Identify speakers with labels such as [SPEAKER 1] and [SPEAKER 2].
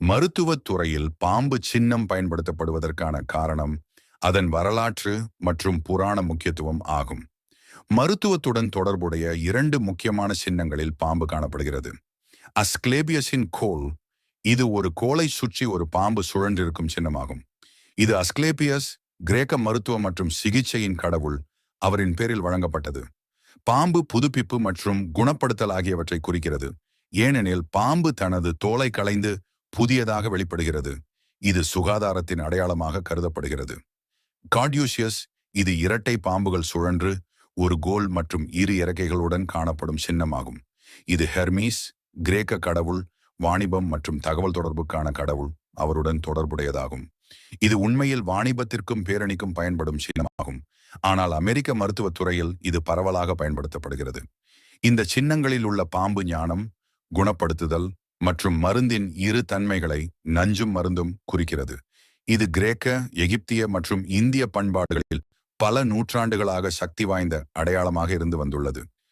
[SPEAKER 1] மருத்துவத் துறையில் பாம்பு சின்னம் பயன்படுத்தப்படுவதற்கான காரணம் அதன் வரலாற்று மற்றும் புராண முக்கியத்துவம் ஆகும். மருத்துவத்துடன் தொடர்புடைய இரண்டு முக்கியமான சின்னங்களில் பாம்பு காணப்படுகிறது. அஸ்கிலேபியஸின் கோல் இது ஒரு கோலை சுற்றி ஒரு பாம்பு சுழன்றிருக்கும் சின்னமாகும். இது அஸ்க்லேபியஸ் கிரேக்க மருத்துவ மற்றும் சிகிச்சையின் கடவுள் அவரின் பேரில் வழங்கப்பட்டது. பாம்பு புதுப்பிப்பு மற்றும் குணப்படுத்தல் ஆகியவற்றை குறிக்கிறது. ஏனெனில் பாம்பு தனது தோலை களைந்து புதியதாக வெளிப்படுகிறது. இது சுகாதாரத்தின் அடையாளமாக கருதப்படுகிறது. கார்டியூசியஸ் இது இரட்டை பாம்புகள் சுழன்று ஒரு கோல் மற்றும் இரு இறக்கைகளுடன் காணப்படும் சின்னமாகும். இது ஹெர்மீஸ் கிரேக்க கடவுள் வாணிபம் மற்றும் தகவல் தொடர்புக்கான கடவுள் அவருடன் தொடர்புடையதாகும். இது உண்மையில் வாணிபத்திற்கும் பேரணிக்கும் பயன்படும் சின்னமாகும். ஆனால் அமெரிக்க மருத்துவத் துறையில் இது பரவலாக பயன்படுத்தப்படுகிறது. இந்த சின்னங்களில் உள்ள பாம்பு ஞானம் குணப்படுத்துதல் மற்றும் மருந்தின் இரு தன்மைகளை நஞ்சும் மருந்தும் குறிக்கிறது. இது கிரேக்க எகிப்திய மற்றும் இந்திய பண்பாடுகளில் பல நூற்றாண்டுகளாக சக்தி வாய்ந்த அடையாளமாக இருந்து வந்துள்ளது.